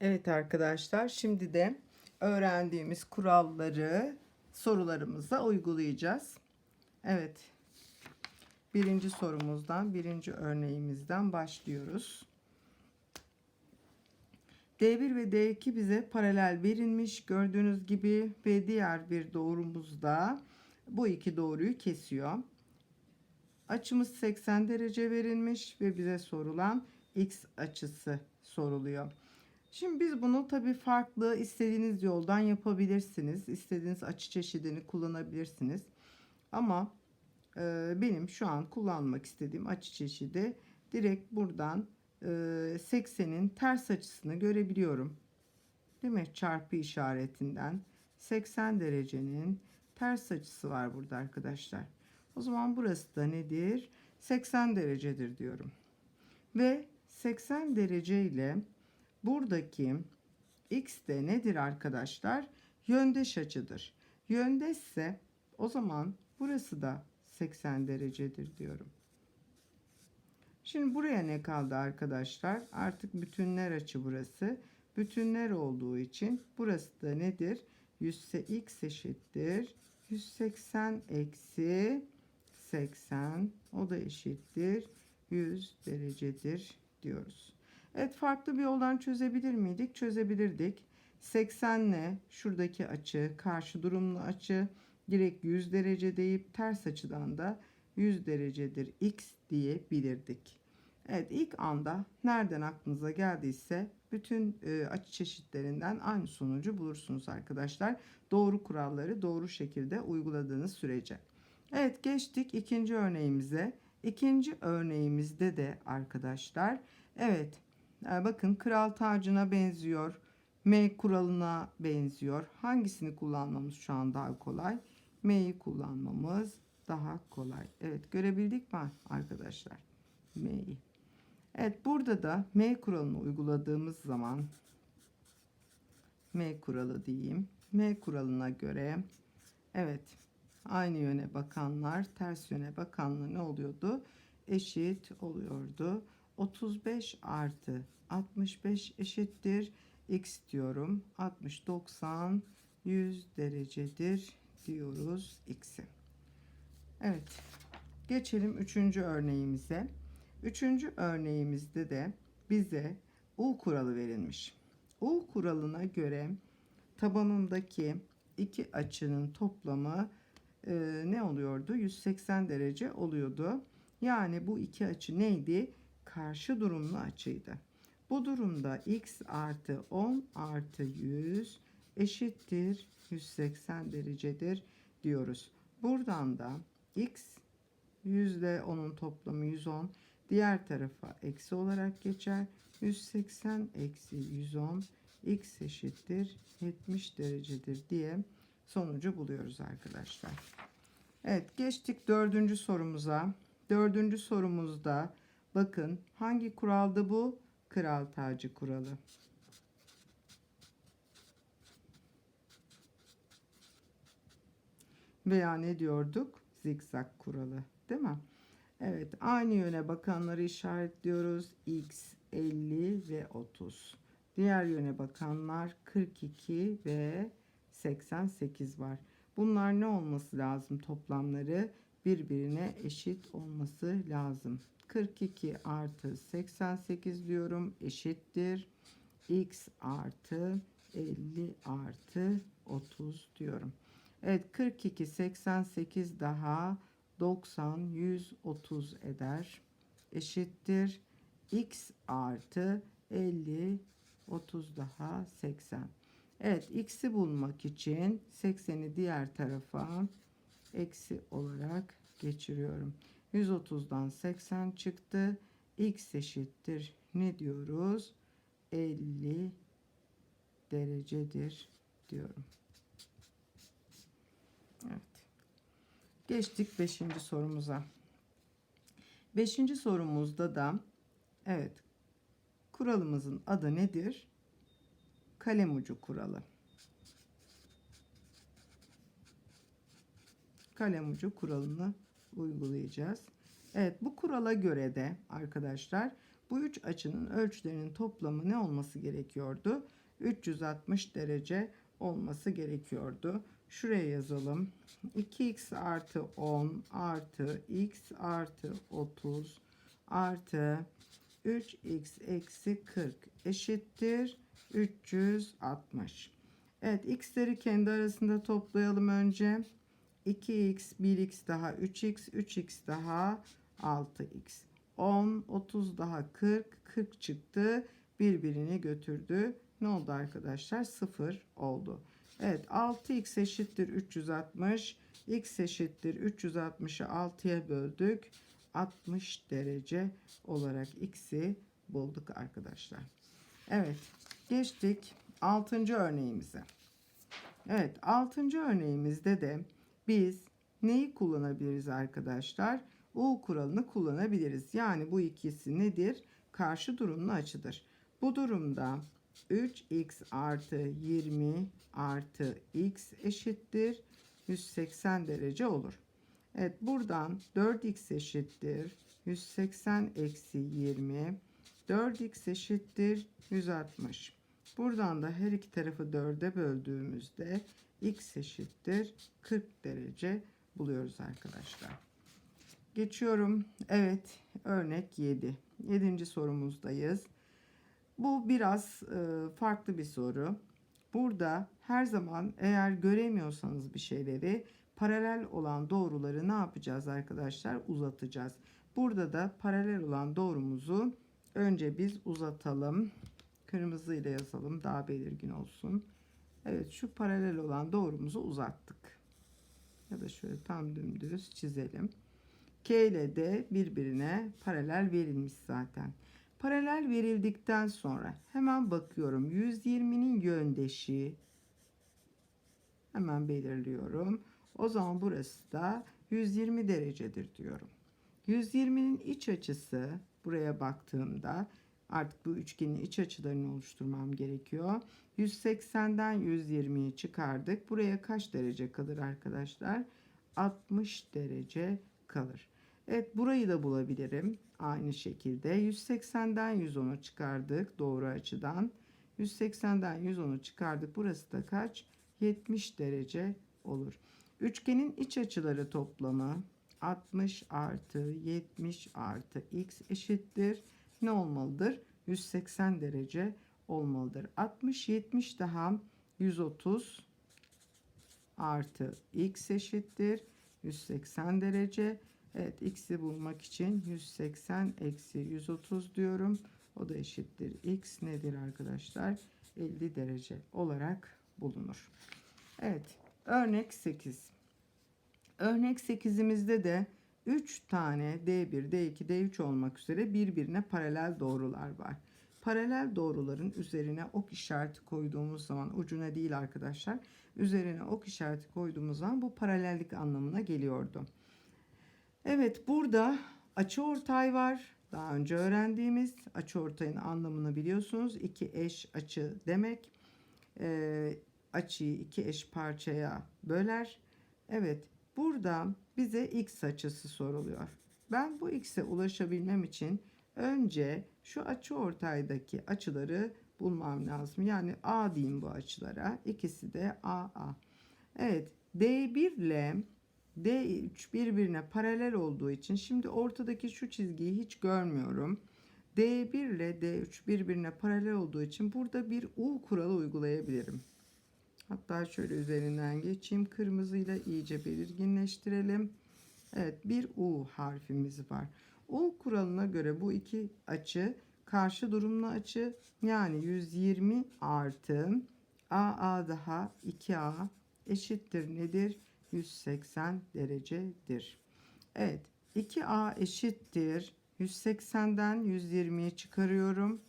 Evet arkadaşlar şimdi de öğrendiğimiz kuralları sorularımıza uygulayacağız. Evet birinci sorumuzdan birinci örneğimizden başlıyoruz. D1 ve D2 bize paralel verilmiş gördüğünüz gibi ve diğer bir doğrumuz da bu iki doğruyu kesiyor. Açımız 80 derece verilmiş ve bize sorulan x açısı soruluyor. Şimdi biz bunu tabii farklı istediğiniz yoldan yapabilirsiniz. İstediğiniz açı çeşidini kullanabilirsiniz. Ama e, benim şu an kullanmak istediğim açı çeşidi direkt buradan e, 80'in ters açısını görebiliyorum. Değil mi? Çarpı işaretinden 80 derecenin ters açısı var burada arkadaşlar. O zaman burası da nedir? 80 derecedir diyorum. Ve 80 derece ile buradaki x de nedir arkadaşlar? Yöndeş açıdır. Yöndeşse o zaman burası da 80 derecedir diyorum. Şimdi buraya ne kaldı arkadaşlar? Artık bütünler açı burası. Bütünler olduğu için burası da nedir? 100 x eşittir. 180 eksi 80 o da eşittir 100 derecedir diyoruz. Evet farklı bir yoldan çözebilir miydik? Çözebilirdik. 80 ile şuradaki açı karşı durumlu açı direkt 100 derece deyip ters açıdan da 100 derecedir x diyebilirdik. Evet ilk anda nereden aklınıza geldiyse bütün e, açı çeşitlerinden aynı sonucu bulursunuz arkadaşlar. Doğru kuralları doğru şekilde uyguladığınız sürece. Evet geçtik ikinci örneğimize. İkinci örneğimizde de arkadaşlar evet bakın kral tacına benziyor. M kuralına benziyor. Hangisini kullanmamız şu an daha kolay? M'yi kullanmamız daha kolay. Evet görebildik mi arkadaşlar? M'yi. Evet burada da M kuralını uyguladığımız zaman M kuralı diyeyim. M kuralına göre evet aynı yöne bakanlar ters yöne bakanlar ne oluyordu? Eşit oluyordu. 35 artı 65 eşittir. X diyorum. 60 90 100 derecedir diyoruz x'e. Evet. Geçelim üçüncü örneğimize. Üçüncü örneğimizde de bize U kuralı verilmiş. U kuralına göre tabanındaki iki açının toplamı e, ne oluyordu? 180 derece oluyordu. Yani bu iki açı neydi? Karşı durumlu açıydı. Bu durumda x artı 10 artı 100 eşittir 180 derecedir diyoruz. Buradan da x yüzde onun toplamı 110 diğer tarafa eksi olarak geçer. 180 eksi 110 x eşittir 70 derecedir diye sonucu buluyoruz arkadaşlar. Evet geçtik dördüncü sorumuza. Dördüncü sorumuzda bakın hangi kuraldı bu? Kral tacı kuralı. Veya ne diyorduk? Zikzak kuralı değil mi? Evet aynı yöne bakanları işaretliyoruz. X 50 ve 30. Diğer yöne bakanlar 42 ve 88 var. Bunlar ne olması lazım toplamları? Birbirine eşit olması lazım. 42 artı 88 diyorum eşittir. X artı 50 artı 30 diyorum. Evet 42 88 daha 90 130 eder. Eşittir. X artı 50 30 daha 80. Evet x'i bulmak için 80'i diğer tarafa eksi olarak geçiriyorum. 130'dan 80 çıktı. X eşittir. Ne diyoruz? 50 derecedir diyorum. Evet. Geçtik 5. sorumuza. 5. sorumuzda da evet kuralımızın adı nedir? Kalem ucu kuralı. Kalem ucu kuralını uygulayacağız. Evet bu kurala göre de arkadaşlar bu üç açının ölçülerinin toplamı ne olması gerekiyordu? 360 derece olması gerekiyordu. Şuraya yazalım. 2x artı 10 artı x artı 30 artı 3x eksi 40 eşittir 360. Evet x'leri kendi arasında toplayalım önce. 2x, 1x daha 3x, 3x daha 6x. 10, 30 daha 40, 40 çıktı. Birbirini götürdü. Ne oldu arkadaşlar? 0 oldu. Evet 6x eşittir 360. x eşittir 360'ı 6'ya böldük. 60 derece olarak x'i bulduk arkadaşlar. Evet geçtik 6. örneğimize. Evet 6. örneğimizde de biz neyi kullanabiliriz arkadaşlar? U kuralını kullanabiliriz. Yani bu ikisi nedir? Karşı durumlu açıdır. Bu durumda 3x artı 20 artı x eşittir 180 derece olur. Evet buradan 4x eşittir 180 eksi 20 4x eşittir 160. Buradan da her iki tarafı 4'e böldüğümüzde x eşittir 40 derece buluyoruz arkadaşlar. Geçiyorum. Evet örnek 7. 7. sorumuzdayız. Bu biraz e, farklı bir soru. Burada her zaman eğer göremiyorsanız bir şeyleri paralel olan doğruları ne yapacağız arkadaşlar? Uzatacağız. Burada da paralel olan doğrumuzu önce biz uzatalım. Kırmızı ile yazalım daha belirgin olsun. Evet şu paralel olan doğrumuzu uzattık. Ya da şöyle tam dümdüz çizelim. K ile D birbirine paralel verilmiş zaten. Paralel verildikten sonra hemen bakıyorum. 120'nin yöndeşi hemen belirliyorum. O zaman burası da 120 derecedir diyorum. 120'nin iç açısı buraya baktığımda artık bu üçgenin iç açılarını oluşturmam gerekiyor. 180'den 120'yi çıkardık. Buraya kaç derece kalır arkadaşlar? 60 derece kalır. Evet burayı da bulabilirim. Aynı şekilde 180'den 110'u çıkardık doğru açıdan. 180'den 110'u çıkardık. Burası da kaç? 70 derece olur. Üçgenin iç açıları toplamı 60 artı 70 artı x eşittir. Ne olmalıdır? 180 derece olmalıdır. 60 70 daha 130 artı x eşittir. 180 derece. Evet x'i bulmak için 180 eksi 130 diyorum. O da eşittir. x nedir arkadaşlar? 50 derece olarak bulunur. Evet örnek 8. Örnek 8'imizde de 3 tane D1, D2, D3 olmak üzere birbirine paralel doğrular var. Paralel doğruların üzerine ok işareti koyduğumuz zaman ucuna değil arkadaşlar. Üzerine ok işareti koyduğumuz zaman bu paralellik anlamına geliyordu. Evet burada açıortay var. Daha önce öğrendiğimiz açıortayın anlamını biliyorsunuz. İki eş açı demek. Ee, açıyı iki eş parçaya böler. Evet burada bize x açısı soruluyor. Ben bu x'e ulaşabilmem için önce şu açı ortaydaki açıları bulmam lazım. Yani A diyeyim bu açılara. İkisi de AA. Evet D1 ile D3 birbirine paralel olduğu için şimdi ortadaki şu çizgiyi hiç görmüyorum. D1 ile D3 birbirine paralel olduğu için burada bir U kuralı uygulayabilirim. Hatta şöyle üzerinden geçeyim. Kırmızıyla iyice belirginleştirelim. Evet bir U harfimiz var. U kuralına göre bu iki açı karşı durumlu açı yani 120 artı AA daha 2A eşittir nedir? 180 derecedir. Evet 2A eşittir 180'den 120'yi çıkarıyorum.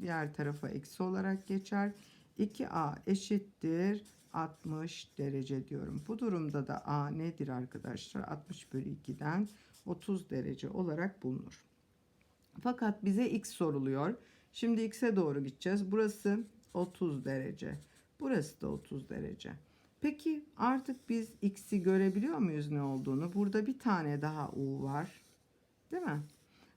Diğer tarafa eksi olarak geçer. 2A eşittir 60 derece diyorum. Bu durumda da A nedir arkadaşlar? 60 bölü 2'den 30 derece olarak bulunur. Fakat bize x soruluyor. Şimdi x'e doğru gideceğiz. Burası 30 derece. Burası da 30 derece. Peki artık biz x'i görebiliyor muyuz ne olduğunu? Burada bir tane daha u var. Değil mi?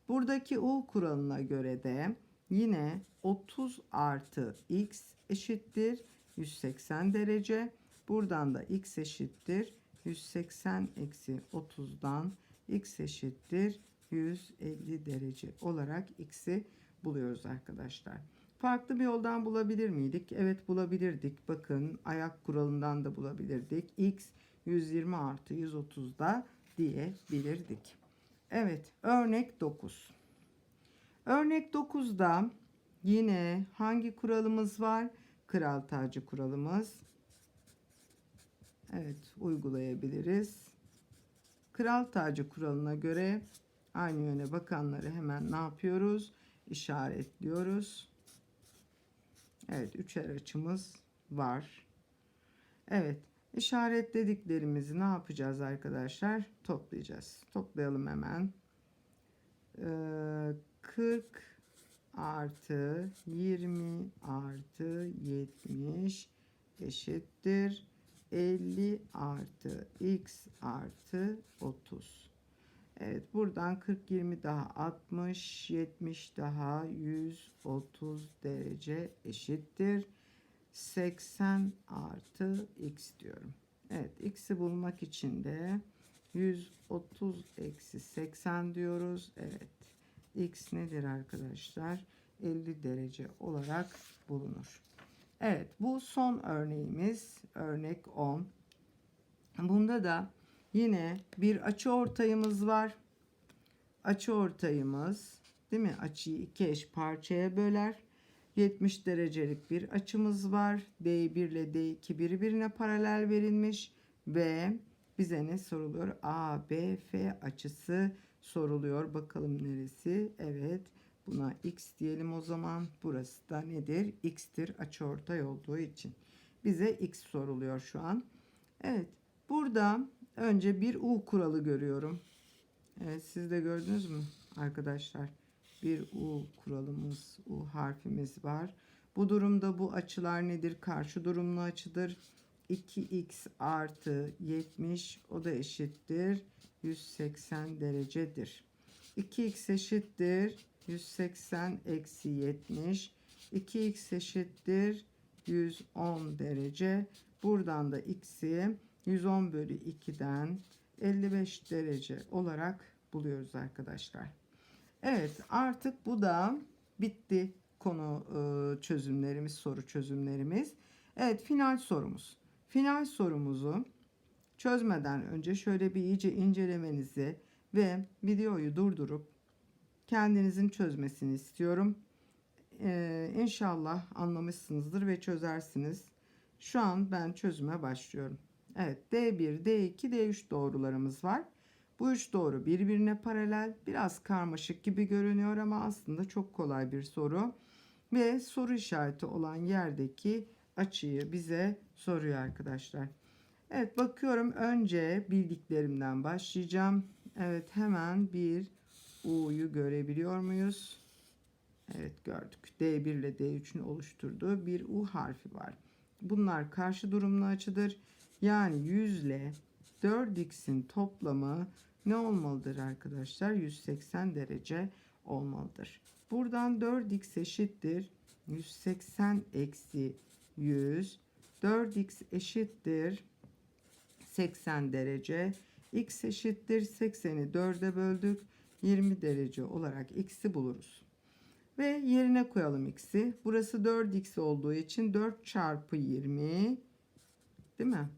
Buradaki U kuralına göre de yine 30 artı x eşittir 180 derece. Buradan da x eşittir 180 eksi 30'dan x eşittir 150 derece olarak x'i buluyoruz arkadaşlar. Farklı bir yoldan bulabilir miydik? Evet bulabilirdik. Bakın ayak kuralından da bulabilirdik. X 120 artı 130'da diyebilirdik. Evet örnek 9. Örnek 9'da yine hangi kuralımız var? Kral tacı kuralımız. Evet uygulayabiliriz. Kral tacı kuralına göre aynı yöne bakanları hemen ne yapıyoruz? İşaretliyoruz. Evet üçer açımız var. Evet işaretlediklerimizi ne yapacağız arkadaşlar? Toplayacağız. Toplayalım hemen. Ee, 40 artı 20 artı 70 eşittir 50 artı x artı 30. Evet buradan 40 20 daha 60 70 daha 130 derece eşittir 80 artı x diyorum. Evet x'i bulmak için de 130 eksi 80 diyoruz. Evet x nedir arkadaşlar? 50 derece olarak bulunur. Evet bu son örneğimiz örnek 10. Bunda da yine bir açı ortayımız var. Açı ortayımız değil mi? Açıyı iki eş parçaya böler. 70 derecelik bir açımız var. D1 ile D2 birbirine paralel verilmiş ve bize ne soruluyor? A, B, F açısı soruluyor. Bakalım neresi? Evet. Buna x diyelim o zaman. Burası da nedir? x'tir açıortay olduğu için. Bize x soruluyor şu an. Evet. Burada önce bir u kuralı görüyorum. Evet siz de gördünüz mü arkadaşlar? Bir u kuralımız, u harfimiz var. Bu durumda bu açılar nedir? Karşı durumlu açıdır. 2x artı 70 o da eşittir 180 derecedir. 2x eşittir 180 eksi 70 2x eşittir 110 derece. Buradan da x'i 110 bölü 2'den 55 derece olarak buluyoruz arkadaşlar. Evet artık bu da bitti konu e, çözümlerimiz, soru çözümlerimiz. Evet final sorumuz. Final sorumuzu çözmeden önce şöyle bir iyice incelemenizi ve videoyu durdurup kendinizin çözmesini istiyorum. Ee, inşallah anlamışsınızdır ve çözersiniz. Şu an ben çözüme başlıyorum. Evet D1, D2, D3 doğrularımız var. Bu üç doğru birbirine paralel. Biraz karmaşık gibi görünüyor ama aslında çok kolay bir soru. Ve soru işareti olan yerdeki açıyı bize soruyor arkadaşlar. Evet bakıyorum önce bildiklerimden başlayacağım. Evet hemen bir U'yu görebiliyor muyuz? Evet gördük. D1 ile D3'ün oluşturduğu bir U harfi var. Bunlar karşı durumlu açıdır. Yani 100 ile 4x'in toplamı ne olmalıdır arkadaşlar? 180 derece olmalıdır. Buradan 4x eşittir. 180 eksi 100. 4x eşittir. 80 derece. x eşittir. 80'i 4'e böldük. 20 derece olarak x'i buluruz. Ve yerine koyalım x'i. Burası 4x olduğu için 4 çarpı 20 değil mi?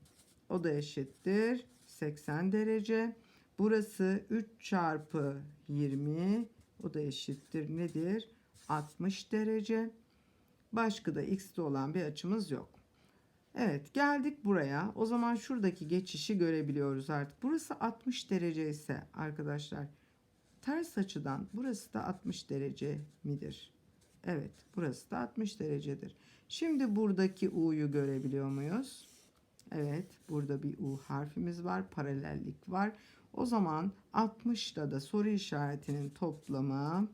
O da eşittir 80 derece. Burası 3 çarpı 20 o da eşittir nedir? 60 derece. Başka da x'te olan bir açımız yok. Evet geldik buraya. O zaman şuradaki geçişi görebiliyoruz artık. Burası 60 derece ise arkadaşlar ters açıdan burası da 60 derece midir? Evet burası da 60 derecedir. Şimdi buradaki U'yu görebiliyor muyuz? Evet burada bir U harfimiz var. Paralellik var. O zaman 60'da da soru işaretinin toplamı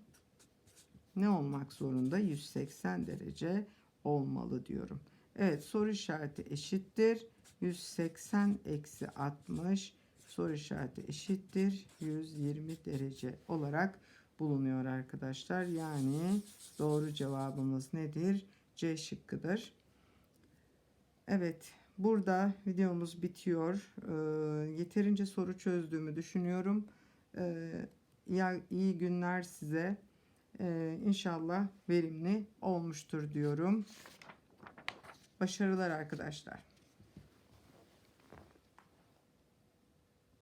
ne olmak zorunda? 180 derece olmalı diyorum. Evet soru işareti eşittir. 180 eksi 60 soru işareti eşittir 120 derece olarak bulunuyor arkadaşlar. Yani doğru cevabımız nedir? C şıkkıdır. Evet, burada videomuz bitiyor. Ee, yeterince soru çözdüğümü düşünüyorum. Ee, iyi, iyi günler size. Ee, inşallah verimli olmuştur diyorum. Başarılar arkadaşlar.